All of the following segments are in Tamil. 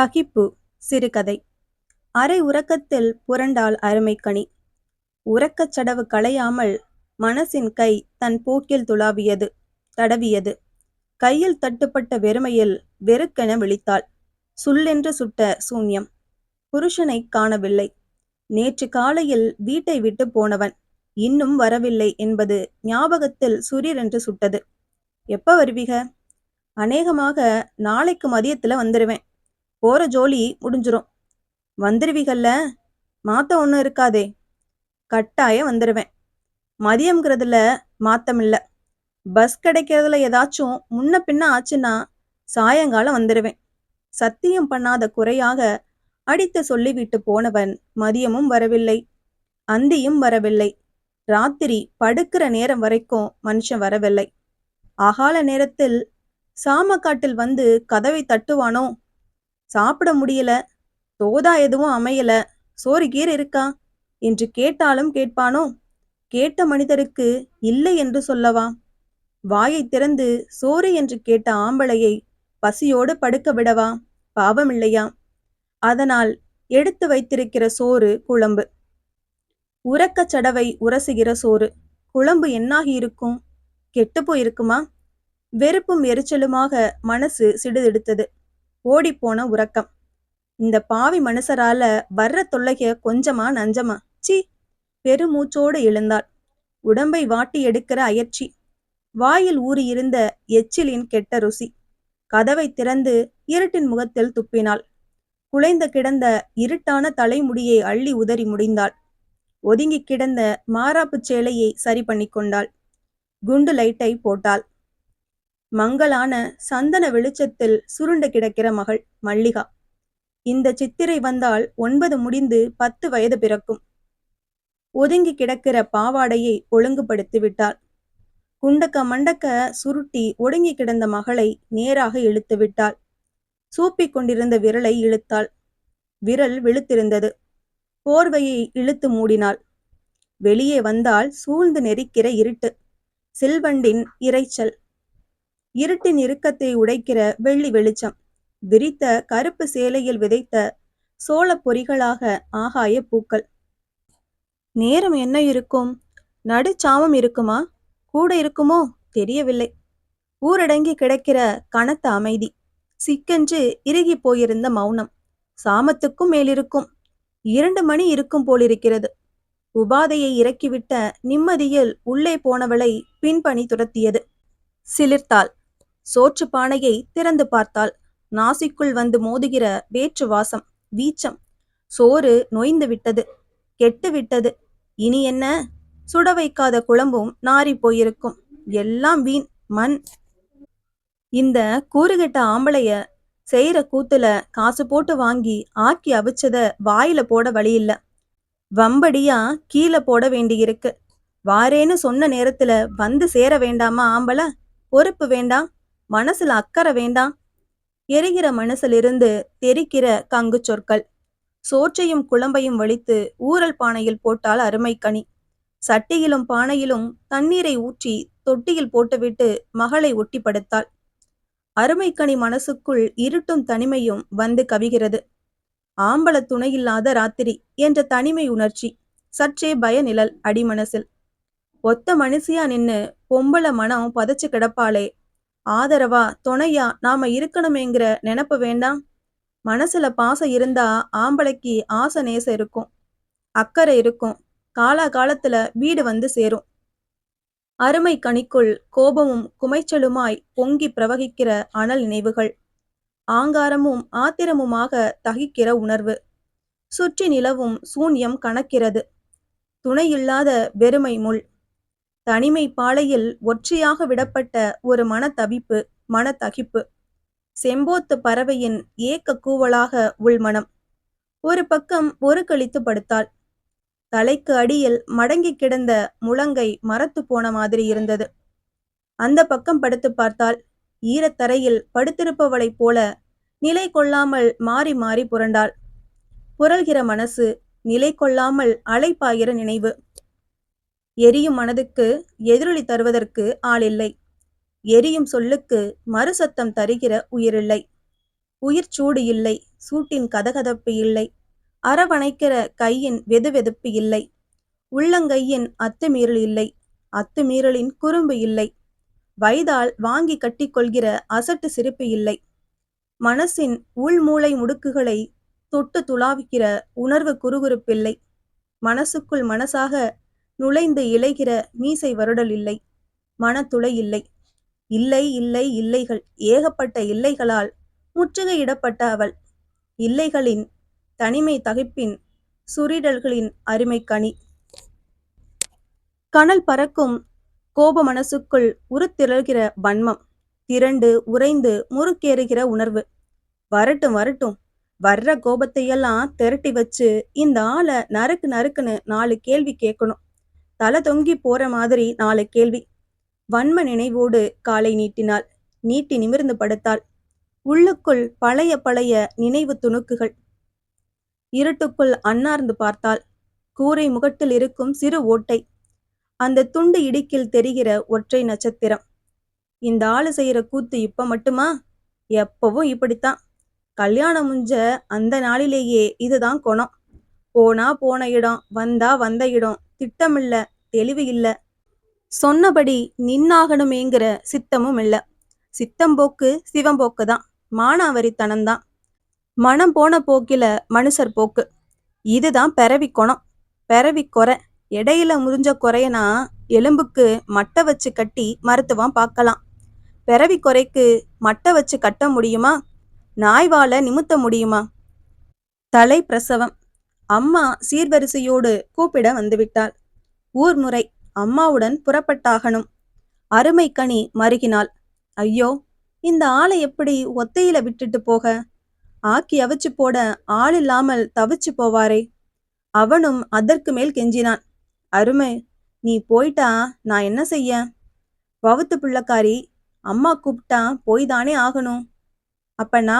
தகிப்பு சிறுகதை. அரை உறக்கத்தில் புரண்டாள் அருமைக்கணி உறக்கச் சடவு களையாமல் மனசின் கை தன் போக்கில் துளாவியது தடவியது. கையில் தட்டுப்பட்ட வெறுமையில் வெறுக்கென விழித்தாள். சுல்லென்று சுட்ட சூன்யம். புருஷனை காணவில்லை. நேற்று காலையில் வீட்டை விட்டு போனவன். இன்னும் வரவில்லை என்பது ஞாபகத்தில் சுரீரென்று சுட்டது. எப்ப வருவீக? அநேகமாக நாளைக்கு மதியத்துல வந்துடுவேன் போற ஜோலி முடிஞ்சிரும். வந்துருவீகல்ல மாத்த ஒன்றும் இருக்காதே. கட்டாயம் வந்துடுவேன் மதியம்ங்கிறதுல மாத்தம் பஸ் கிடைக்கிறதுல ஏதாச்சும் முன்ன பின்ன ஆச்சுன்னா சாயங்காலம் வந்துடுவேன் சத்தியம் பண்ணாத குறையாக அடித்து சொல்லிவிட்டு போனவன் மதியமும் வரவில்லை. அந்தியும் வரவில்லை. ராத்திரி படுக்கிற நேரம் வரைக்கும் மனுஷன் வரவில்லை. அகால நேரத்தில் சாமக்காட்டில் வந்து கதவை தட்டுவானோ? சாப்பிட முடியல. தோதா எதுவும் அமையல. சோறு கீரை இருக்கா? என்று கேட்டாலும் கேட்பானோ? கேட்ட மனிதருக்கு இல்லை என்று சொல்லவா? வாயை திறந்து சோறு என்று கேட்ட ஆம்பளையை பசியோடு படுக்க விடவா? பாவம் இல்லையா? அதனால் எடுத்து வைத்திருக்கிற சோறு குழம்பு. உறக்கச் சடவை உரசுகிற சோறு. குழம்பு என்னாகி இருக்கும்? கெட்டு போயிருக்குமா? வெறுப்பும் எரிச்சலுமாக மனசு சிடுதெடுத்தது. ஓடிப்போன உறக்கம். இந்த பாவி மனுஷரால வர்ற தொல்லைக கொஞ்சமா நஞ்சமா? சி பெருமூச்சோடு எழுந்தாள். உடம்பை வாட்டி எடுக்கிற அயற்சி. வாயில் ஊறியிருந்த எச்சிலின் கெட்ட ருசி. கதவை திறந்து இருட்டின் முகத்தில் துப்பினாள். குலைந்து கிடந்த இருட்டான தலைமுடியை அள்ளி உதறி முடிந்தாள். ஒதுங்கி கிடந்த மாறாப்புச் சேலையை சரி பண்ணி கொண்டாள். குண்டு லைட்டை போட்டாள். மங்களான சந்தன வெளிச்சத்தில் சுருண்டு கிடக்கிற மகள் மல்லிகா. இந்த சித்திரை வந்தால் ஒன்பது முடிந்து பத்து வயது பிறக்கும். ஒதுங்கி கிடக்கிற பாவாடையை ஒழுங்குபடுத்தி விட்டாள். குண்டக்க மண்டக்க சுருட்டி ஒடுங்கி கிடந்த மகளை நேராக இழுத்து விட்டாள். சூப்பிக் கொண்டிருந்த விரலை இழுத்தாள். விரல் விழுத்திருந்தது. போர்வையை இழுத்து மூடினாள். வெளியே வந்தால் சூழ்ந்து நெரிக்கிற இருட்டு. சில்வண்டின் இரைச்சல். இருட்டின் இறுக்கத்தை உடைக்கிற வெள்ளி வெளிச்சம். விரித்த கருப்பு சேலையில் விதைத்த சோள பொறிகளாக ஆகாய பூக்கள். நேரம் என்ன இருக்கும்? நடுச்சாமம் இருக்குமா? கூட இருக்குமோ? தெரியவில்லை. ஊரடங்கி கிடக்கிற கனத்த அமைதி. சிக்கென்று இறுகி போயிருந்த மௌனம். சாமத்துக்கும் மேலிருக்கும். இரண்டு மணி இருக்கும் போலிருக்கிறது. உபாதையை இறக்கிவிட்ட நிம்மதியில் உள்ளே போனவளை பின்பணி துரத்தியது. சிலிர்த்தாள். சோற்று பானையை திறந்து பார்த்தாள். நாசிக்குள் வந்து மோதுகிற வேற்று வாசம் வீச்சம். சோறு நொய்ந்து விட்டது கெட்டு விட்டது. இனி என்ன? சுட வைக்காத குழம்பும் நாரி போயிருக்கும். எல்லாம் வீண் மண். இந்த கூறுகிட்ட ஆம்பளைய செய்யற கூத்துல காசு போட்டு வாங்கி ஆக்கி அவிச்சத வாயில போட வழி இல்ல வம்படியா கீழே போட வேண்டியிருக்கு. வாரேன்னு சொன்ன நேரத்துல வந்து சேர வேண்டாமா ஆம்பளை? பொறுப்பு வேண்டாம். மனசுல அக்கறை வேண்டாம். எரிகிற மனசிலிருந்து தெரிக்கிற கங்கு சொற்கள். சோற்றையும் குழம்பையும் வலித்து ஊரல் பானையில் போட்டால் அருமைக்கனி சட்டியிலும் பானையிலும் தண்ணீரை ஊற்றி தொட்டியில் போட்டுவிட்டு மகளை ஒட்டி படுத்தாள் அருமைக்கனி மனசுக்குள் இருட்டும் தனிமையும் வந்து கவிகிறது. ஆம்பள துணையில்லாத ராத்திரி என்ற தனிமை உணர்ச்சி சற்றே பய நிழல் அடிமனசில். ஒத்த மனுஷியா நின்னு பொம்பள மனம் பதச்சு கிடப்பாளே ஆதரவா துணையா நாம இருக்கணுமேங்கிற நினப்பு வேண்டாம். மனசுல பாசம் இருந்தா ஆம்பளைக்கு ஆசை நேசம் இருக்கும். அக்கறை இருக்கும். காலா காலத்துல வீடு வந்து சேரும். அருமை கணிக்குள் கோபமும் குமைச்சலுமாய் பொங்கி பிரவகிக்கிற அனல் நினைவுகள். ஆங்காரமும் ஆத்திரமுமாக தகிக்கிற உணர்வு. சுற்றி நிலவும் சூன்யம் கணக்கிறது துணையில்லாத வெறுமை முள். தனிமை பாலையில் ஒற்றையாக விடப்பட்ட ஒரு மனத்தவிப்பு மனத்தகிப்பு. செம்போத்து பறவையின் ஏக்க கூவலாக உள்மனம் ஒரு பக்கம் ஒரு கழித்து படுத்தாள். தலைக்கு அடியில் மடங்கி கிடந்த முழங்கை மரத்து போன மாதிரி இருந்தது. அந்த பக்கம் படுத்து பார்த்தால் ஈரத்தரையில் படுத்திருப்பவளைப் போல நிலை கொள்ளாமல் மாறி மாறி புரண்டாள். புரள்கிற மனசு நிலை கொள்ளாமல் அலைப்பாயிர நினைவு. எரியும் மனதுக்கு எதிரொலி தருவதற்கு ஆளில்லை. எரியும் சொல்லுக்கு மறுசத்தம் தருகிற உயிரில்லை. உயிர் சூடு இல்லை. சூட்டின் கதகதப்பு இல்லை. அரவணைக்கிற கையின் வெதுவெதுப்பு இல்லை. உள்ளங்கையின் அத்துமீறல் இல்லை. அத்துமீறலின் குறும்பு இல்லை. வயதால் வாங்கி கட்டிக்கொள்கிற அசட்டு சிரிப்பு இல்லை. மனசின் உள்மூளை முடுக்குகளை தொட்டு துளாவிக்கிற உணர்வு குறுகுறுப்பில்லை மனசுக்குள் மனசாக நுழைந்து இழைகிற மீசை வருடல் இல்லை மனத்துளை இல்லை. இல்லை இல்லை இல்லைகள். ஏகப்பட்ட இல்லைகளால் முற்றுகையிடப்பட்ட அவள். இல்லைகளின் தனிமை தகைப்பின் சுரிடல்களின் அருமை கனி. கனல் பறக்கும் கோப மனசுக்குள் உருத்திரள்கிற வன்மம். திரண்டு உறைந்து முறுக்கேறுகிற உணர்வு. வரட்டும் வரட்டும். வர்ற கோபத்தையெல்லாம் திரட்டி வச்சு இந்த ஆளை நறுக்கு நறுக்குன்னு நாலு கேள்வி கேட்கணும். தலை தொங்கி போற மாதிரி நாலு கேள்வி. வன்ம நினைவோடு காலை நீட்டினாள். நீட்டி நிமிர்ந்து படுத்தாள். உள்ளுக்குள் பழைய பழைய நினைவு துணுக்குகள். இருட்டுக்குள் அன்னார்ந்து பார்த்தாள். கூரை முகட்டில் இருக்கும் சிறு ஓட்டை. அந்த துண்டு இடுக்கில் தெரிகிற ஒற்றை நட்சத்திரம். இந்த ஆளு செய்யற கூத்து இப்ப மட்டுமா? எப்பவும் இப்படித்தான். கல்யாணம் முஞ்ச அந்த நாளிலேயே இதுதான் குணம். போனா போன இடம் வந்தா வந்த இடம். திட்டமில்ல தெளிவு இல்ல. சொன்னபடி நின்னாகணுமேங்கிற சித்தமும் இல்ல. சித்தம்போக்கு சிவம்போக்கு தான். மானாவரித்தனம்தான் மனம் போன போக்கில மனுஷர் போக்கு. இதுதான் பிறவி குணம். பிறவி குறை. இடையில முறிஞ்ச குறையனா எலும்புக்கு மட்டை வச்சு கட்டி மருத்துவம் பார்க்கலாம். பிறவி குறைக்கு மட்டை வச்சு கட்ட முடியுமா? நாய்வால நிமித்த முடியுமா? தலை பிரசவம் அம்மா சீர்வரிசையோடு கூப்பிட வந்துவிட்டாள். ஊர் முறை அம்மாவுடன் புறப்பட்டாகணும். அருமை கனி மருகினாள். ஐயோ இந்த ஆளை எப்படி ஒத்தையில விட்டுட்டு போக? ஆக்கி அவிச்சு போட ஆள் இல்லாமல் தவிச்சு போவாரே. அவனும் அதற்கு மேல் கெஞ்சினான். அருமை நீ போயிட்டா நான் என்ன செய்ய? வவுத்து பிள்ளைக்காரி அம்மா கூப்பிட்டா போய் தானே ஆகணும். அப்பனா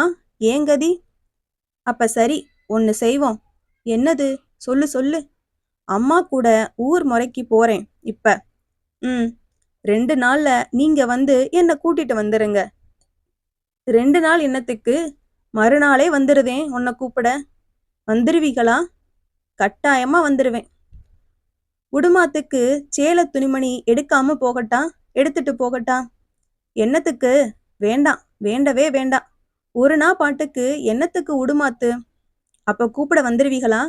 ஏங்கதி அப்ப சரி ஒன்னு செய்வோம். என்னது? சொல்லு சொல்லு. அம்மா கூட ஊர் முறைக்கு போறேன் இப்ப. ம். ரெண்டு நாள்ல நீங்க வந்து என்ன கூட்டிட்டு வந்துருங்க. ரெண்டு நாள் என்னத்துக்கு? மறுநாளே வந்துடுவேன் உன்னை கூப்பிட. வந்துருவீங்களா? கட்டாயமா வந்துருவேன். உடுமாத்துக்கு சேல துணிமணி எடுக்காம போகட்டா? எடுத்துட்டு போகட்டா? என்னத்துக்கு? வேண்டாம் வேண்டவே வேண்டாம். ஒரு நாள் பாட்டுக்கு என்னத்துக்கு உடுமாத்து? அப்ப கூப்பிட வந்துருவீங்களா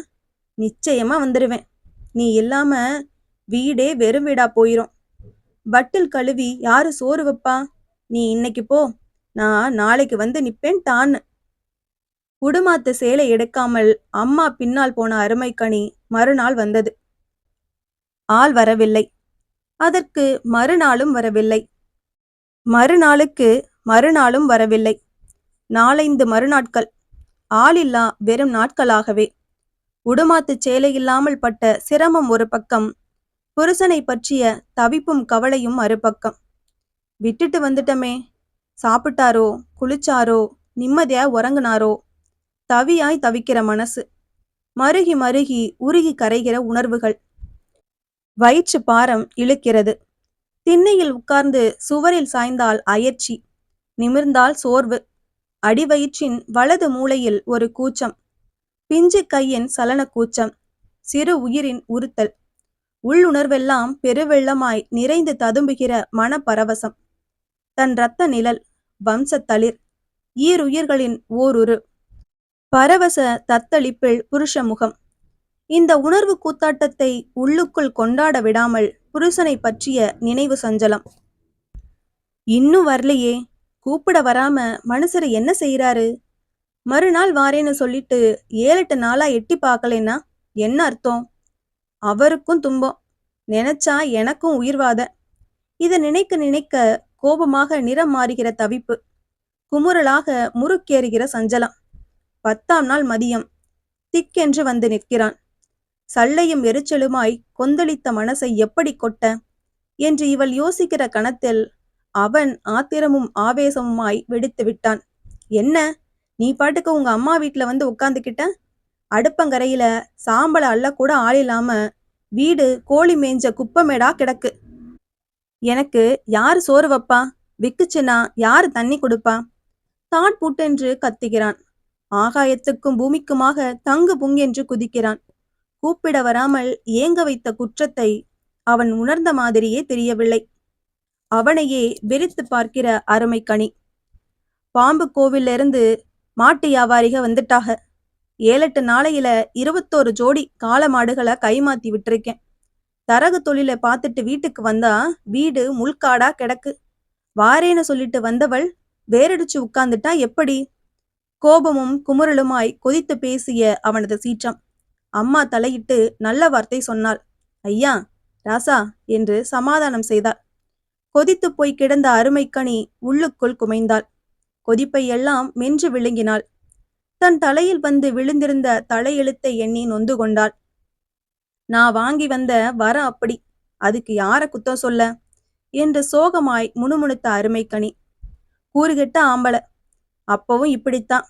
நிச்சயமா வந்துருவேன். நீ இல்லாம வீடே வெறும் வீடா போயிரும். பட்டில் கழுவி யாரு சோறு வைப்பா? நீ இன்னைக்கு போ. நான் நாளைக்கு வந்து நிப்பேன் தான் குடுமாத்து சேலை எடுக்காமல் அம்மா பின்னால் போன அருமைக்கணி மறுநாள் வந்தது. ஆள் வரவில்லை. அதற்கு மறுநாளும் வரவில்லை. மறுநாளுக்கு மறுநாளும் வரவில்லை. நாலைந்து மறுநாட்கள். ஆளில்லா வெறும் நாட்களாகவே. உடுமாத்துச் சேலையில்லாமல் பட்ட சிரமம் ஒரு பக்கம் புருஷனை பற்றிய தவிப்பும் கவலையும் மறுபக்கம். விட்டுட்டு வந்துட்டமே சாப்பிட்டாரோ குளிச்சாரோ நிம்மதியா உறங்குனாரோ? தவியாய் தவிக்கிற மனசு மருகி மருகி உருகி கரைகிற உணர்வுகள். வயிற்று பாரம் இழுக்கிறது. திண்ணையில் உட்கார்ந்து சுவரில் சாய்ந்தால் அயற்சி நிமிர்ந்தால் சோர்வு. அடிவயிற்றின் வலது மூலையில் ஒரு கூச்சம். பிஞ்சு கையின் சலன கூச்சம். சிறு உயிரின் உறுத்தல். உள்ளுணர்வெல்லாம் பெருவெள்ளமாய் நிறைந்து ததும்புகிற மனப்பரவசம். தன் இரத்த நிழல் வம்சத்தளிர் ஈருயிர்களின் ஓருரு. பரவச தத்தளிப்பில் புருஷ முகம். இந்த உணர்வு கூத்தாட்டத்தை உள்ளுக்குள் கொண்டாட விடாமல் புருஷனை பற்றிய நினைவு சஞ்சலம். இன்னும் வரலையே. கூப்பிட வராம மனுஷரு என்ன செய்யறாரு மறுநாள் வாரேன்னு சொல்லிட்டு ஏழெட்டு நாளா எட்டி பார்க்கலன்னா என்ன அர்த்தம்? அவருக்கும் துன்பம். நினைச்சா எனக்கும் உயிர்வாத இதை நினைக்க நினைக்க கோபமாக நிறம் மாறுகிற தவிப்பு. குமுறலாக முறுக்கேறுகிற சஞ்சலம். பத்தாம் நாள் மதியம். திக்கென்று வந்து நிற்கிறான். சல்லையும் எரிச்சலுமாய் கொந்தளித்த மனசை எப்படி கொட்ட? என்று இவள் யோசிக்கிற கணத்தில் அவன் ஆத்திரமும் ஆவேசமுமாய் வெடித்து விட்டான். என்ன? நீ பாட்டுக்கு உங்க அம்மா வீட்டுல வந்து உட்காந்துக்கிட்ட அடுப்பங்கரையில சாம்பல அள்ள கூட ஆள் இல்லாம வீடு கோழி மேஞ்ச குப்பமேடா கிடக்கு. எனக்கு யாரு சோறு வைப்பா? விக்குச்சுன்னா யாரு தண்ணி கொடுப்பா? தாட் புட்டென்று கத்துகிறான். ஆகாயத்துக்கும் பூமிக்குமாக தங்கு புங்கென்று குதிக்கிறான். கூப்பிட வராமல் ஏங்க வைத்த குற்றத்தை அவன் உணர்ந்த மாதிரியே தெரியவில்லை. அவனையே வெறித்து பார்க்கிற அருமை கனி. பாம்பு கோவில்ல இருந்து மாட்டு வியாபாரிக வந்துட்டாக. ஏழெட்டு நாளையில இருபத்தோரு ஜோடி காளை மாடுகளை கைமாத்தி விட்டுருக்கேன். தரகு தொழிலை பார்த்துட்டு வீட்டுக்கு வந்தா வீடு முள்காடா கிடக்கு. வாரேன்னு சொல்லிட்டு வந்தவள் வேரடிச்சு உட்கார்ந்துட்டா எப்படி? கோபமும் குமுறலுமாய் கொதித்து பேசிய அவனது சீற்றம். அம்மா தலையிட்டு நல்ல வார்த்தை சொன்னாள். ஐயா ராசா என்று சமாதானம் செய்தாள். கொதித்து போய் கிடந்த அருமைக்கனி உள்ளுக்குள் குமைந்தாள். கொதிப்பை எல்லாம் மென்று விழுங்கினாள். தன் தலையில் வந்து விழுந்திருந்த தலையெழுத்தை எண்ணி நொந்து கொண்டாள். நான் வாங்கி வந்த வர அப்படி. அதுக்கு யார குத்தம் சொல்ல? என்று சோகமாய் முணுமுணுத்த அருமைக்கணி கூறுகெட்ட ஆம்பள. அப்பவும் இப்படித்தான்.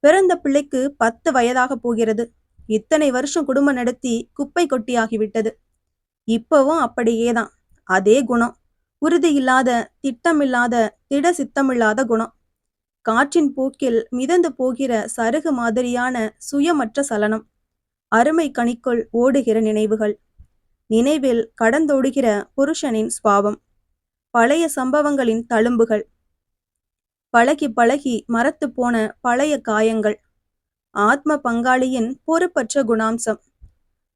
பிறந்த பிள்ளைக்கு பத்து வயதாக போகிறது. இத்தனை வருஷம் குடும்பம் நடத்தி குப்பை கொட்டியாகிவிட்டது இப்பவும் அப்படியேதான். அதே குணம். உறுதியில்லாத திட்டமில்லாத திட சித்தமில்லாத குணம். காற்றின் போக்கில் மிதந்து போகிற சருகு மாதிரியான சுயமற்ற சலனம். அருமை கணிக்குள் ஓடுகிற நினைவுகள். நினைவில் கடந்தோடுகிற புருஷனின் ஸ்பாவம் பழைய சம்பவங்களின் தழும்புகள். பழகி பழகி மரத்து போன பழைய காயங்கள். ஆத்ம பங்காளியின் பொறுப்பற்ற குணாம்சம்.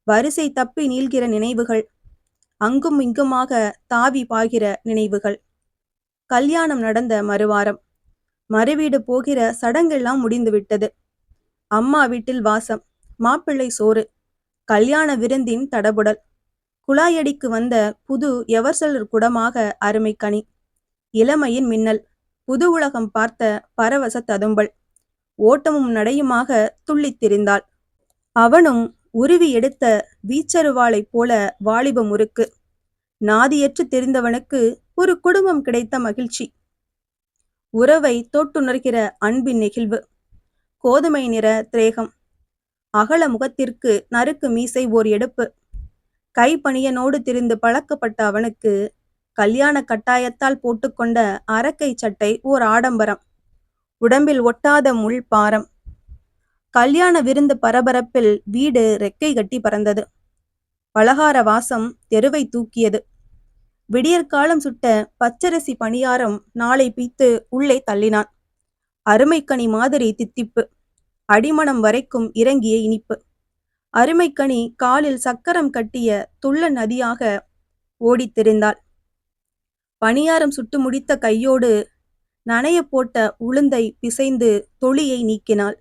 வரிசை தப்பி நீள்கிற நினைவுகள். அங்கும் இங்குமாக தாவி பாகிற நினைவுகள். கல்யாணம் நடந்த மறுவாரம். மறுவீடு போகிற சடங்கெல்லாம் முடிந்துவிட்டது. அம்மா வீட்டில் வாசம். மாப்பிள்ளை சோறு. கல்யாண விருந்தின் தடபுடல். குழாயடிக்கு வந்த புது எவர்சலர் குடமாக அருமை கனி. இளமையின் மின்னல். புது உலகம் பார்த்த பரவச ததும்பல். ஓட்டமும் நடையுமாக துள்ளித் திரிந்தாள். அவனும் உருவி எடுத்த வீச்சருவாளைப் போல வாலிப முறுக்கு. நாதியற்று தெரிந்தவனுக்கு ஒரு குடும்பம் கிடைத்த மகிழ்ச்சி. உறவை தொட்டுணர்கிற அன்பின் நெகிழ்வு. கோதுமை நிற திரேகம். அகல முகத்திற்கு நறுக்கு மீசை ஓர் எடுப்பு. கைப்பணியனோடு திரிந்து பழக்கப்பட்ட அவனுக்கு கல்யாண கட்டாயத்தால் போட்டுக்கொண்ட அரக்கை சட்டை ஓர் ஆடம்பரம். உடம்பில் ஒட்டாத முள் பாரம். கல்யாண விருந்து பரபரப்பில் வீடு ரெக்கை கட்டி பறந்தது. பலகார வாசம் தெருவை தூக்கியது. விடியற்காலம் சுட்ட பச்சரிசி பணியாரம் நாளை பீத்து உள்ளே தள்ளினான். அருமைக்கனி மாதிரி தித்திப்பு. அடிமணம் வரைக்கும் இறங்கிய இனிப்பு. அருமைக்கனி காலில் சக்கரம் கட்டிய துள்ள நதியாக ஓடித் திரிந்தாள். பணியாரம் சுட்டு முடித்த கையோடு நனைய போட்ட உளுந்தை பிசைந்து தொளியை நீக்கினாள்.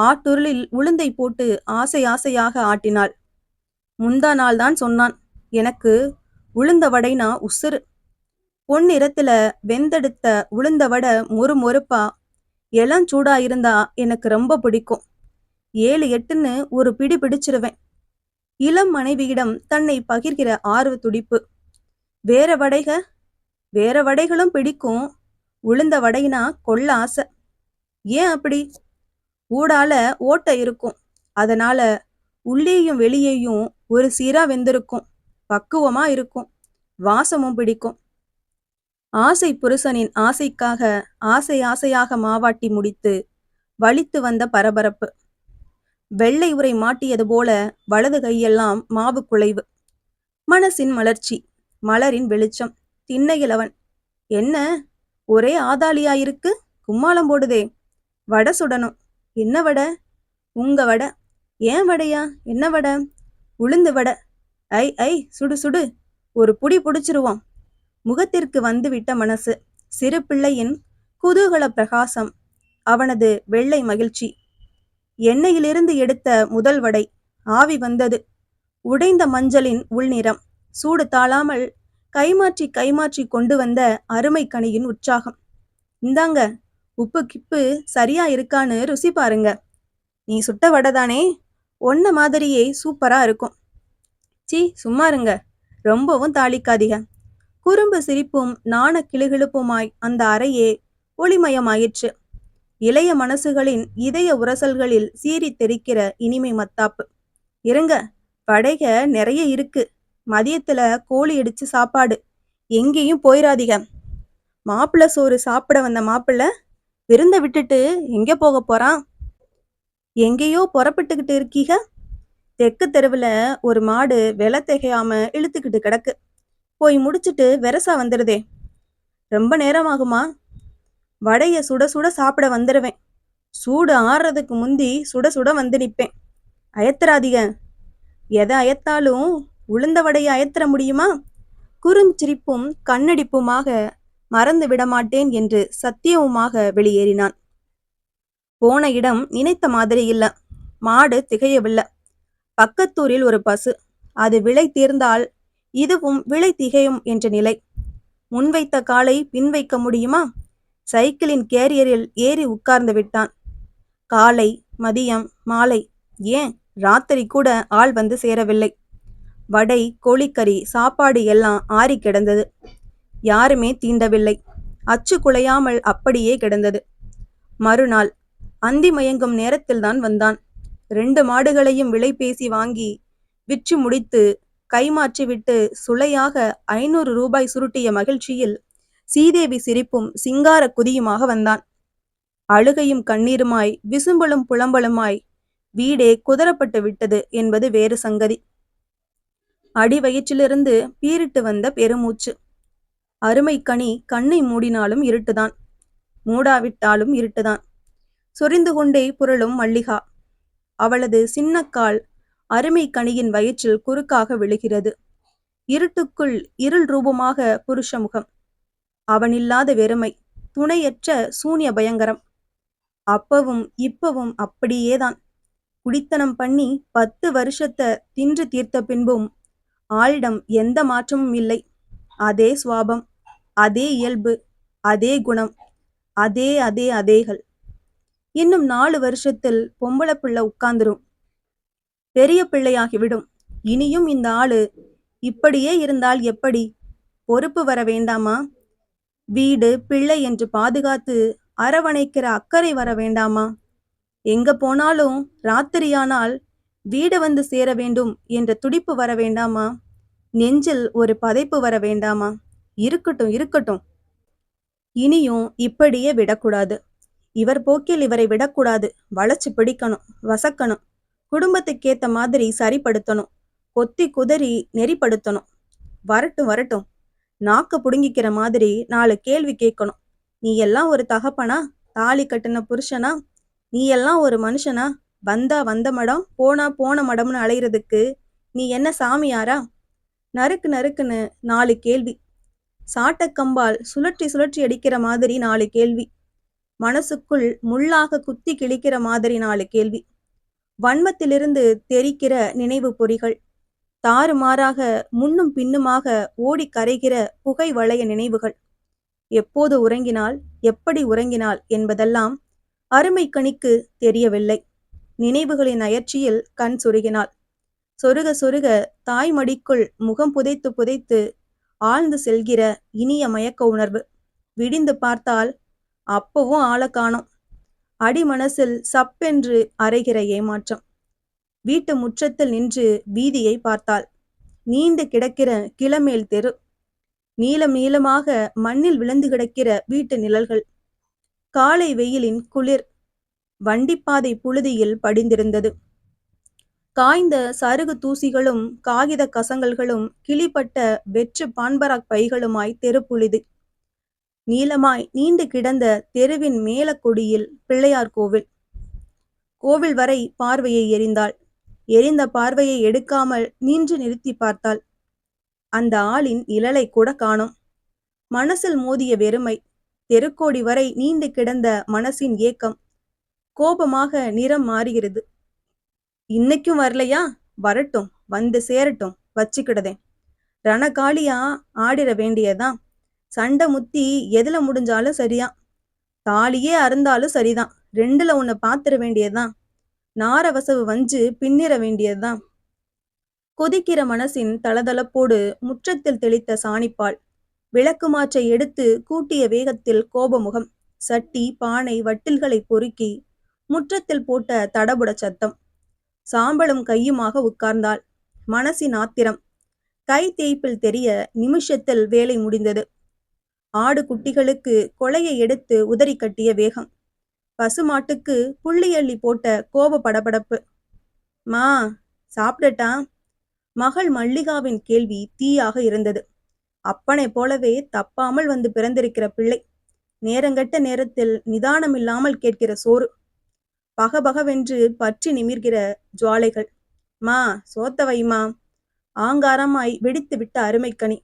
ஆட்டுருளில் உளுந்தை போட்டு ஆசை ஆசையாக ஆட்டினாள். முந்தா நாள் தான் சொன்னான் எனக்கு உளுந்த வடைனா உசுறு. பொன்னிறத்துல வெந்தெடுத்த உளுந்த வடை மொறு மொறுப்பா? இளஞ்சூடா இருந்தா எனக்கு ரொம்ப பிடிக்கும். ஏழு எட்டுன்னு ஒரு பிடி பிடிச்சிருவேன். இளம் மனைவியிடம் தன்னை பகிர்கிற ஆர்வ துடிப்பு. வேற வடைக? வேற வடைகளும் பிடிக்கும். உளுந்த வடைனா கொள்ள ஆசை. ஏன் அப்படி? ஊடால ஓட்டை இருக்கும். அதனால உள்ளேயும் வெளியேயும் ஒரு சீரா வெந்திருக்கும். பக்குவமா இருக்கும். வாசமும் பிடிக்கும். ஆசை புருஷனின் ஆசைக்காக ஆசை ஆசையாக மாவாட்டி முடித்து வலித்து வந்த பரபரப்பு. வெள்ளை உரை மாட்டியது போல வலது கையெல்லாம் மாவு குலைவு மனசின் மலர்ச்சி மலரின் வெளிச்சம் திண்ணையிலவன். என்ன? ஒரே ஆதாளியாயிருக்கு? கும்மாளம் போடுதே. வட சுடணும். என்ன வடை? உங்க வடை. ஏன் வடையா? என்ன வடை? உளுந்து வடை. ஐ ஐ சுடு சுடு. ஒரு புடி புடிச்சிருவோம். முகத்திற்கு வந்துவிட்ட மனசு. சிறு பிள்ளையின் குதூகல பிரகாசம். அவனது வெள்ளை மகிழ்ச்சி. எண்ணெயிலிருந்து எடுத்த முதல் வடை. ஆவி வந்தது. உடைந்த மஞ்சளின் உள்நிறம். சூடு தாழாமல் கைமாற்றி கைமாற்றி கொண்டு வந்த அருமை கனியின் உற்சாகம். இந்தாங்க உப்பு கிப்பு சரியா இருக்கான்னு ருசி பாருங்க. நீ சுட்ட வடை தானே? ஒன்ன மாதிரியே சூப்பரா இருக்கும். சி சும்மா இருங்க. ரொம்பவும் தாளிக்காதீங்க. குறும்பு சிரிப்பும் நாண கிளுகிழுப்புமாய் அந்த அறையே ஒளிமயமாயிற்று. இளைய மனசுகளின் இதய உரசல்களில் சீறி தெரிக்கிற இனிமை மத்தாப்பு. இருங்க படைக நிறைய இருக்கு. மதியத்துல கோழி இடிச்சு சாப்பாடு. எங்கேயும் போயிடாதீங்க மாப்பிள்ள சோறு சாப்பிட வந்த மாப்பிள்ளை விருந்த விட்டுட்டு எங்க போக போறான்? எங்கேயோ புறப்பட்டுக்கிட்டு இருக்கீக? தெற்கு தெருவுல ஒரு மாடு வெலை திகையாம இழுத்துக்கிட்டு கிடக்கு. போய் முடிச்சிட்டு வெரசா வந்துடுதே ரொம்ப நேரமாகுமா? வடைய சுட சுட சாப்பிட வந்துடுவேன் சூடு ஆறுறதுக்கு முந்தி சுட சுட வந்து நிற்பேன் அயத்துறாதீங்க எதை அயத்தாலும் உளுந்த வடையை அயத்திர முடியுமா? குறுஞ்சிரிப்பும் கண்ணடிப்புமாக மறந்து விடமாட்டேன் என்று சத்தியவுமாக வெளியேறினான். போன இடம் நினைத்த மாதிரி இல்ல மாடு திகையவில்லை. பக்கத்தூரில் ஒரு பசு. அது விலை தீர்ந்தால் இதுவும் விலை திகையும் என்ற நிலை. முன்வைத்த காலை பின்வைக்க முடியுமா? சைக்கிளின் கேரியரில் ஏறி உட்கார்ந்து விட்டான். காலை மதியம் மாலை. ஏன்? ராத்திரி கூட ஆள் வந்து சேரவில்லை. வடை கோழிக்கறி சாப்பாடு எல்லாம் ஆறி கிடந்தது. யாருமே தீண்டவில்லை. அச்சு குலையாமல் அப்படியே கிடந்தது. மறுநாள் அந்தி மயங்கும் நேரத்தில்தான் வந்தான். ரெண்டு மாடுகளையும் விலை பேசி வாங்கி விற்று முடித்து கைமாற்றிவிட்டு சுளையாக ஐநூறு ரூபாய் சுருட்டிய மகிழ்ச்சியில் சீதேவி சிரிப்பும் சிங்கார குதியுமாக வந்தான். அழுகையும் கண்ணீருமாய் விசும்பலும் புலம்பலுமாய் வீடே குதறப்பட்டு விட்டது என்பது வேறு சங்கதி. அடி வயிற்றிலிருந்து பீரிட்டு வந்த பெருமூச்சு. அருமை கனி கண்ணை மூடினாலும் இருட்டுதான். மூடாவிட்டாலும் இருட்டுதான். சொரிந்து கொண்டே புரளும் மல்லிகா. அவளது சின்னக்கால் அருமை கனியின் வயிற்றில் குறுக்காக விழுகிறது. இருட்டுக்குள் இருள் ரூபமாக புருஷமுகம் அவனில்லாத வெறுமை துணையற்ற சூனிய பயங்கரம். அப்பவும் இப்பவும் அப்படியேதான். குடித்தனம் பண்ணி பத்து வருஷத்தை தின்று தீர்த்த பின்பும் ஆளிடம் எந்த மாற்றமும் இல்லை. அதே சுவாபம். அதே இயல்பு அதே குணம் அதே அதே அதேகள். இன்னும் நாலு வருஷத்தில் பொம்பளை பிள்ளை உட்கார்ந்துரும். பெரிய பிள்ளையாகிவிடும். இனியும் இந்த ஆளு இப்படியே இருந்தால் எப்படி? பொறுப்பு வர வேண்டாமா? வீடு பிள்ளை என்று பாதுகாத்து அரவணைக்கிற அக்கறை வர வேண்டாமா? எங்க போனாலும் ராத்திரியானால் வீடு வந்து சேர வேண்டும் என்ற துடிப்பு வர வேண்டாமா? நெஞ்சில் ஒரு பதைப்பு வர வேண்டாமா? இருக்கட்டும் இருக்கட்டும். இனியும் இப்படியே விடக்கூடாது. இவர் போக்கில் இவரை விடக்கூடாது. வளைச்சு பிடிக்கணும் வசக்கணும். குடும்பத்துக்கேத்த மாதிரி சரிப்படுத்தணும். கொத்தி குதறி நெறிப்படுத்தணும். வரட்டும் வரட்டும். நாக்க புடுங்கிக்கிற மாதிரி நாலு கேள்வி கேட்கணும். நீ எல்லாம் ஒரு தகப்பனா? தாலி கட்டின புருஷனா? நீ எல்லாம் ஒரு மனுஷனா? வந்தா வந்த மடம் போனா போன மடம்னு அலையிறதுக்கு நீ என்ன சாமியாரா? நறுக்கு நறுக்குன்னு நாலு கேள்வி. சாட்டக்கம்பால் சுழற்றி சுழற்றி அடிக்கிற மாதிரி நாலு கேள்வி. மனசுக்குள் முள்ளாக குத்தி கிழிக்கிற மாதிரி நாலு கேள்வி. வன்மத்திலிருந்து தெரிக்கிற நினைவு பொறிகள். தாறுமாறாக முன்னும் பின்னுமாக ஓடி கரைகிற புகை வளைய நினைவுகள். எப்போது உறங்கினால் எப்படி உறங்கினாள் என்பதெல்லாம் அருமை கணிக்கு தெரியவில்லை. நினைவுகளின் அயற்சியில் கண் சுருகினாள் சொருக சொருக தாய்மடிக்குள் முகம் புதைத்து புதைத்து ஆழ்ந்து செல்கிற இனிய மயக்க உணர்வு. விடிந்து பார்த்தால் அப்பவும் ஆளை காணோம். அடி மனசில் சப்பென்று அரைகிற ஏமாற்றம். வீட்டு முற்றத்தில் நின்று வீதியை பார்த்தாள் நீண்டு கிடக்கிற கிளமேல் தெரு. நீளம் நீளமாக மண்ணில் விழுந்து கிடக்கிற வீட்டு நிழல்கள். காலை வெயிலின் குளிர் வண்டிப்பாதை புழுதியில் படிந்திருந்தது. காய்ந்த சருகு தூசிகளும் காகித கசங்கல்களும் கிளிப்பட்ட வெற்று பான்பராக் பைகளுமாய் தெருப்புழுது நீளமாய் நீண்டு கிடந்த தெருவின் மேலக்கொடியில் பிள்ளையார் கோவில். கோவில் வரை பார்வையை எரிந்தாள் எரிந்த பார்வையை எடுக்காமல் நின்று நிறுத்தி பார்த்தாள். அந்த ஆளின் இழலை கூட காணோம். மனசில் மோதிய வெறுமை தெருக்கோடி வரை நீண்டு கிடந்த மனசின் ஏக்கம் கோபமாக நிறம் மாறுகிறது. இன்னைக்கும் வரலையா? வரட்டும் வந்து சேரட்டும் வச்சுக்கிடதேன். ரணகாளியா ஆடிட வேண்டியதான் சண்டை முத்தி எதுல முடிஞ்சாலும் சரியா? தாலியே அறந்தாலும் சரிதான். ரெண்டுல உன்னை பாத்துற வேண்டியதுதான் நாரவசவு வஞ்சு பின்னிற வேண்டியதுதான் கொதிக்கிற மனசின் தளதளப்போடு முற்றத்தில் தெளித்த சாணிப்பால். விளக்கு மாற்றை எடுத்து கூட்டிய வேகத்தில் கோபமுகம். சட்டி பானை வட்டில்களை பொறுக்கி முற்றத்தில் போட்ட தடபுட சத்தம். சாம்பலும் கையுமாக உட்கார்ந்தாள். மனசின் ஆத்திரம். கை தேய்ப்பில் தெரிய நிமிஷத்தில் வேலை முடிந்தது. ஆடு குட்டிகளுக்கு கொலையை எடுத்து உதறி கட்டிய வேகம். பசுமாட்டுக்கு புள்ளி அள்ளி போட்ட கோப படபடப்பு. மா சாப்பிடட்டா? மகள் மல்லிகாவின் கேள்வி தீயாக இருந்தது. அப்பனை போலவே தப்பாமல் வந்து பிறந்திருக்கிற பிள்ளை. நேரங்கட்ட நேரத்தில் நிதானமில்லாமல் கேட்கிற சோறு. பகபகவென்று பற்றி நிமிர்கிற ஜுவாலைகள். மா சோத்த வைமா ஆங்காரமாய் வெடித்து விட்ட அருமைக்கனி.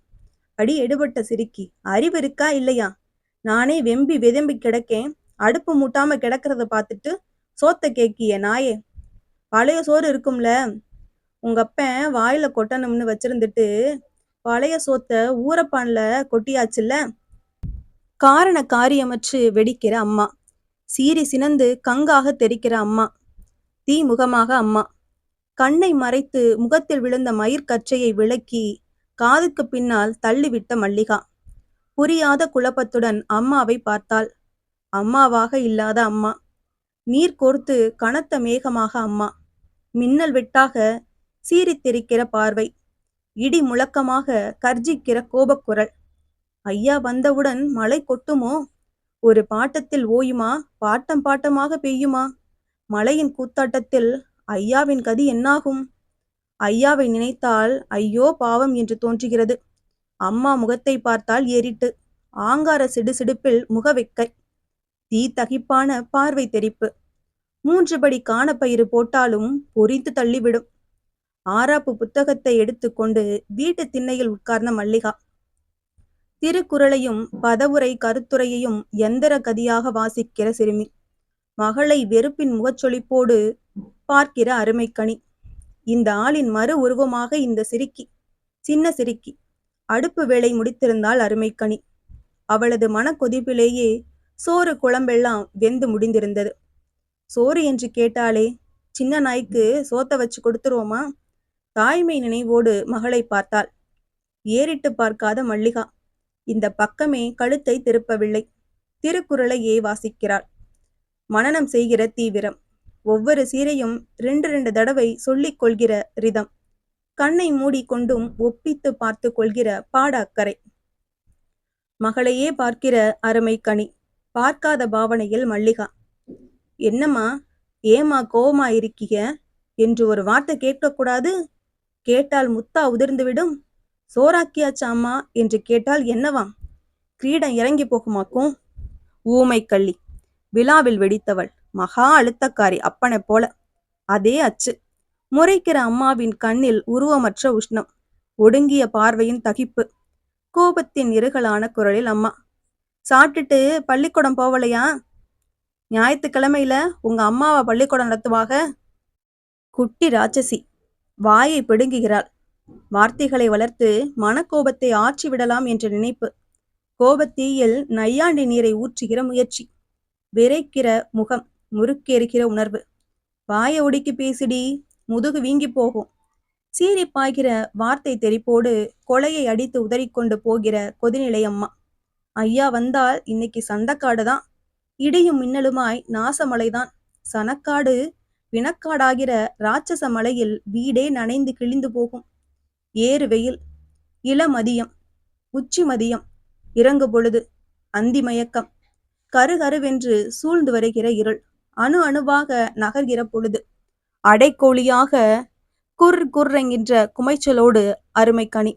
அடி எடுபட்ட சிரிக்கி அறிவு இருக்கா இல்லையா? நானே வெம்பி விதம்பி கிடக்கேன். அடுப்பு மூட்டாம கிடக்கிறத பார்த்துட்டு சோத்த கேக்கிய நாயே பழைய சோறு இருக்கும்ல. உங்க அப்பன் வாயில கொட்டணும்னு வச்சிருந்துட்டு பழைய சோத்த ஊரப்பான்ல கொட்டியாச்சுல்ல? காரண காரியமற்று வெடிக்கிற அம்மா. சீறி சினந்து கங்காக தெரிக்கிற அம்மா. தீ முகமாக அம்மா. கண்ணை மறைத்து முகத்தில் விழுந்த மயிர்கச்சையை விளக்கி காதுக்கு பின்னால் தள்ளிவிட்ட மல்லிகா. புரியாத குழப்பத்துடன் அம்மாவை பார்த்தாள். அம்மாவாக இல்லாத அம்மா. நீர் கோர்த்து கனத்த மேகமாக அம்மா. மின்னல் வெட்டாக சீரித்திருக்கிற பார்வை. இடி முழக்கமாக கர்ஜிக்கிற கோபக்குரல் ஐயா வந்தவுடன் மழை கொட்டுமோ? ஒரு பாட்டத்தில் ஓயுமா? பாட்டம் பாட்டமாக பெய்யுமா? மழையின் கூத்தாட்டத்தில் ஐயாவின் கதி என்னாகும்? ஐயாவை நினைத்தால் ஐயோ பாவம் என்று தோன்றுகிறது. அம்மா முகத்தை பார்த்தால் ஏறிட்டு ஆங்கார சிடுசிடுப்பில் முகவெக்கை தீ தகிப்பான பார்வை தெரிப்பு. மூன்று படி காணப்பயிறு போட்டாலும் பொறித்து தள்ளிவிடும். ஆராப்பு புத்தகத்தை எடுத்துக்கொண்டு வீட்டு திண்ணையில் உட்கார்ந்த மல்லிகா திருக்குறளையும் பதவுரை கருத்துரையையும் எந்திர கதியாக வாசிக்கிற சிறுமி. மகளை வெறுப்பின் முகச்சொலிப்போடு பார்க்கிற அருமைக்கணி இந்த ஆளின் மறு உருவமாக இந்த சிரிக்கி சின்ன சிரிக்கி அடுப்பு வேலை முடித்திருந்தால் அருமைக்கணி அவளது மனக்கொதிப்பிலேயே சோறு குழம்பெல்லாம் வெந்து முடிந்திருந்தது. சோறு என்று கேட்டாலே சின்ன நாய்க்கு சோத்த வச்சு கொடுத்துருவோமா? தாய்மை நினைவோடு மகளை பார்த்தாள். ஏறிட்டு பார்க்காத மல்லிகா. இந்த பக்கமே கழுத்தை திருப்பவில்லை. திருக்குறளையே வாசிக்கிறாள் மனநம் செய்கிற தீவிரம். ஒவ்வொரு சீரையும் ரெண்டு ரெண்டு தடவை சொல்லிக் கொள்கிற ரிதம். கண்ணை மூடிக்கொண்டும் ஒப்பித்து பார்த்து கொள்கிற பாட அக்கறை மகளையே பார்க்கிற அருமை கனி. பார்க்காத பாவனையில் மல்லிகா. என்னம்மா ஏமா கோவமா இருக்கீங்க என்று ஒரு வார்த்தை கேட்கக்கூடாது? கேட்டால் முத்தா உதிர்ந்துவிடும்? சோறாக்கியாச்சா அம்மா என்று கேட்டால் என்னவாம் கிரீடம் இறங்கி போகுமாக்கும்? ஊமை கள்ளி விழாவில் வெடித்தவள் மகா அழுத்தக்காரி அப்பனை போல. அதே அச்சு. முறைக்கிற அம்மாவின் கண்ணில் உருவமற்ற உஷ்ணம் ஒடுங்கிய பார்வையின் தகிப்பு கோபத்தின் இருகலான குரலில் அம்மா சாப்பிட்டுட்டு பள்ளிக்கூடம் போவலையா? ஞாயிற்றுக்கிழமையில உங்க அம்மாவை பள்ளிக்கூடம் நடத்துவாக? குட்டி ராட்சசி வாயை பிடுங்குகிறாள். வார்த்தைகளை வளர்த்து மனக்கோபத்தை ஆற்றி விடலாம் என்ற நினைப்பு. கோபத்தீயில் நையாண்டி நீரை ஊற்றுகிற முயற்சி. விரைக்கிற முகம் முறுக்கேறுகிற உணர்வு. வாய ஒடுக்கி பேசிடி முதுகு வீங்கி போகும். சீறி பாய்கிற வார்த்தை தெரிப்போடு கொலையை அடித்து உதறிக்கொண்டு போகிற கொதிநிலை அம்மா. ஐயா வந்தால் இன்னைக்கு சண்டைக்காடு தான். இடியும் மின்னலுமாய் நாசமலைதான் சனக்காடு வினக்காடாகிற ராட்சச மலையில் வீடே நனைந்து கிழிந்து போகும். ஏறு வெயில் இளமதியம் உச்சி மதியம் இறங்கு பொழுது அந்திமயக்கம். கருகருவென்று சூழ்ந்து வருகிற இருள் அணு அணுவாக நகர்கிற பொழுது அடைக்கோழியாக குர் குர்ரங்கின்ற குமைச்சலோடு அருமை கனி.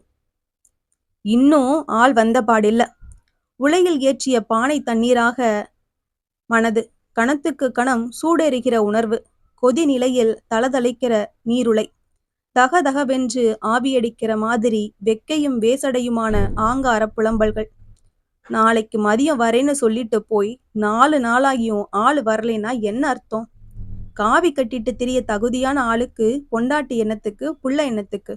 இன்னும் ஆள் வந்த பாடில்ல உலையில் ஏற்றிய பானை தண்ணீராக மனது கணத்துக்கு கணம் சூடேறுகிற உணர்வு கொதி நிலையில் தளதளிக்கிற நீருளை. தகதகவென்று ஆவியடிக்கிற மாதிரி வெக்கையும் வேசடையுமான ஆங்கார புலம்பல்கள். நாளைக்கு மதியம் வரேன்னு சொல்லிட்டு போய் நாலு நாளாகியும் ஆள் வரலைன்னா என்ன அர்த்தம்? காவி கட்டிட்டு திரிய தகுதியான ஆளுக்கு பொண்டாட்டி எண்ணத்துக்கு புள்ள எண்ணத்துக்கு.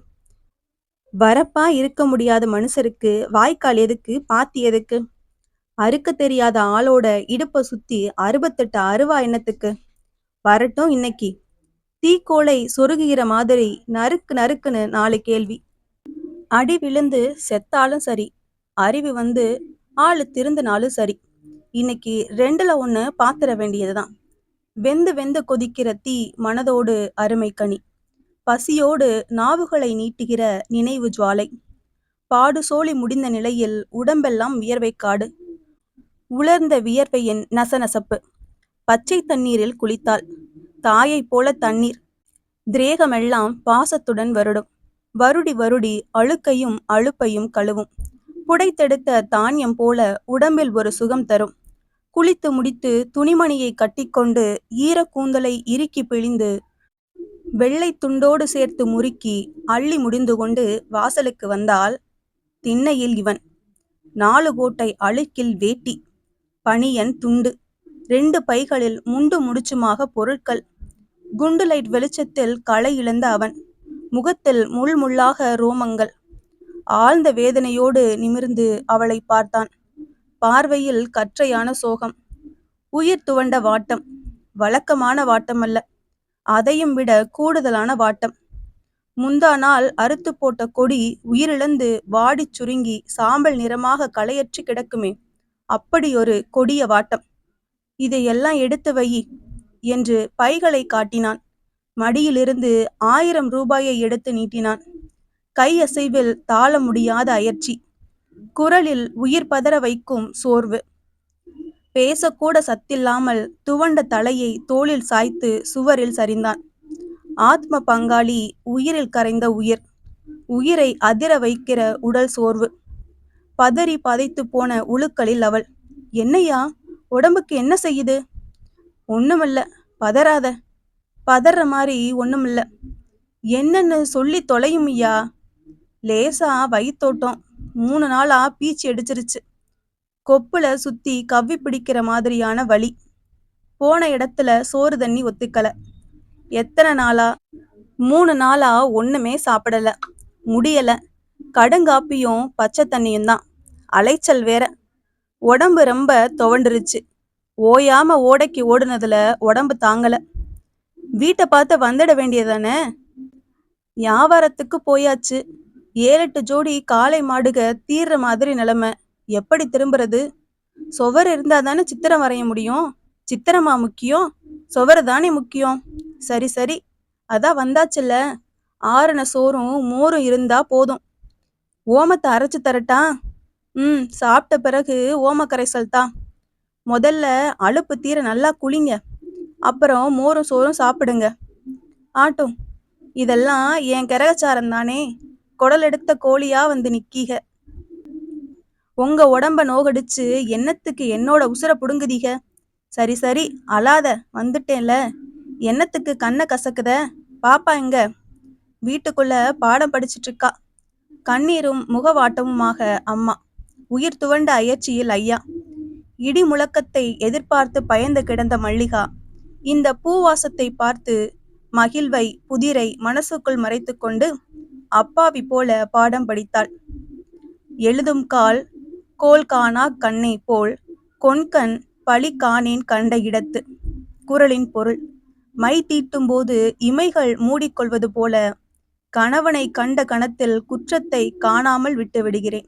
வரப்பா இருக்க முடியாத மனுஷருக்கு வாய்க்கால் எதுக்கு பாத்தி எதுக்கு? அறுக்க தெரியாத ஆளோட இடுப்பை சுத்தி அறுபத்தெட்டு அருவா எண்ணத்துக்கு. வரட்டும் இன்னைக்கு. தீக்கோளை சொருகுகிற மாதிரி நறுக்கு நறுக்குன்னு நாலு கேள்வி. அடி விழுந்து செத்தாலும் சரி அறிவு வந்து ஆளு திருந்தினாலும் சரி இன்னைக்கு ரெண்டுல ஒண்ணு பாத்திர வேண்டியதுதான். வெந்து வெந்து கொதிக்கிற தீ மனதோடு அருமை கனி. பசியோடு நாவுகளை நீட்டுகிற நினைவு ஜுவாலை. பாடு சோழி முடிந்த நிலையில் உடம்பெல்லாம் வியர்வை காடு உலர்ந்த வியர்வையின் நசநசப்பு. பச்சை தண்ணீரில் குளித்தாள் தாயைப் போல தண்ணீர். திரேகமெல்லாம் பாசத்துடன் வருடும். வருடி வருடி அழுக்கையும் அழுப்பையும் கழுவும். புடைத்தெடுத்த தானியம் போல உடம்பில் ஒரு சுகம் தரும். குளித்து முடித்து துணிமணியை கட்டிக்கொண்டு ஈர கூந்தலை இறுக்கி பிழிந்து வெள்ளை துண்டோடு சேர்த்து முறுக்கி அள்ளி முடிந்து கொண்டு வாசலுக்கு வந்தால் திண்ணையில் இவன். நாலு கோட்டை அழுக்கில் வேட்டி. பனியன் துண்டு. ரெண்டு பைகளில் முண்டு முடிச்சுமாக பொருட்கள். குண்டு லைட் வெளிச்சத்தில் களை இழந்த அவன். முகத்தில் முள் முள்ளாக ரோமங்கள். ஆழ்ந்த வேதனையோடு நிமிர்ந்து அவளை பார்த்தான். பார்வையில் கற்றையான சோகம். உயிர் துவண்ட வாட்டம். வழக்கமான வாட்டம் அல்ல அதையும் விட கூடுதலான வாட்டம். முந்தா நாள் அறுத்து போட்ட கொடி உயிரிழந்து வாடிச் சுருங்கி சாம்பல் நிறமாக களையற்றி கிடக்குமே. அப்படி ஒரு கொடிய வாட்டம். இதையெல்லாம் எடுத்து வை. என்று பைகளை காட்டினான். மடியிலிருந்து ஆயிரம் ரூபாயை எடுத்து நீட்டினான். கையசைவில் தாள முடியாத அயற்சி. குரலில் உயிர் பதற வைக்கும் சோர்வு. பேசக்கூட சத்தில்லாமல் துவண்ட தலையை தோளில் சாய்த்து சுவரில் சரிந்தான். ஆத்ம பங்காளி உயிரில் கரைந்த உயிர். உயிரை அதிர வைக்கிற உடல் சோர்வு. பதறி பதைத்து போன உழுக்களில் அவள். என்னையா உடம்புக்கு என்ன செய்யுது? ஒன்றுமில்ல பதறாத. பதற மாதிரி ஒன்றுமில்ல என்னன்னு சொல்லி தொலையும் ஐயா. லேசா வயித்தோட்டம். மூணு நாளா பீச்சு அடிச்சிருச்சு கொப்புல சுத்தி கவ்வி பிடிக்கிற மாதிரியான வலி. போன இடத்துல சோறு தண்ணி ஒத்துக்கல. எத்தனை நாளா? மூணு நாளா ஒண்ணுமே சாப்பிடல. முடியல. கடுங்காப்பியும் பச்சை தண்ணியும் தான் அலைச்சல் வேற. உடம்பு ரொம்ப துவண்டுருச்சு. ஓயாம ஓடைக்கு ஓடுனதுல உடம்பு தாங்கல. வீட்டை பார்த்து வந்துட வேண்டியதானே வியாபாரத்துக்கு போயாச்சு. ஏழெட்டு ஜோடி காளை மாடுக தீர்ற மாதிரி நிலைமை. எப்படி திரும்புறது? சுவர் இருந்தா தானே சித்திரம் வரைய முடியும்? சித்திரமா முக்கியம்? சுவர் தானே முக்கியம்? சரி சரி. அதான் வந்தாச்சுல்ல. ஆறுன சோறும் மோரும் இருந்தா போதும். ஓமத்தை அரைச்சு தரட்டா? ம் சாப்பிட்ட பிறகு ஓம கரைசல் தான். முதல்ல அலுப்பு தீர நல்லா குளிங்க. அப்புறம் மோரும் சோறும் சாப்பிடுங்க. ஆட்டும். இதெல்லாம் என் கிரகச்சாரம் தானே. குடல் எடுத்த கோழியா வந்து நிக்கீக. உங்க உடம்ப நோகடிச்சு என்னத்துக்கு என்னோட உசுர புடுங்குதீக? சரி சரி அழாத. வந்துட்டேன்ல. என்னத்துக்கு கண்ணை கசக்குத? பாப்பா எங்க? வீட்டுக்குள்ள பாடம் படிச்சிட்டு இருக்கா கண்ணீரும் முகவாட்டமுமாக அம்மா. உயிர் துவண்ட அயற்சியில் ஐயா. இடி முழக்கத்தை எதிர்பார்த்து பயந்து கிடந்த மல்லிகா இந்த பூவாசத்தை பார்த்து மகிழ்வை புதிரை மனசுக்குள் மறைத்துக்கொண்டு அப்பாவி போல பாடம் படித்தாள். எழுதும் கால் கோல் காணா கண்ணை போல் கொன்கண் பழி காணேன் கண்ட இடத்து. குரலின் பொருள் மை தீட்டும் போது இமைகள் மூடிக்கொள்வது போல கணவனை கண்ட கணத்தில் குற்றத்தை காணாமல் விட்டு விடுகிறேன்.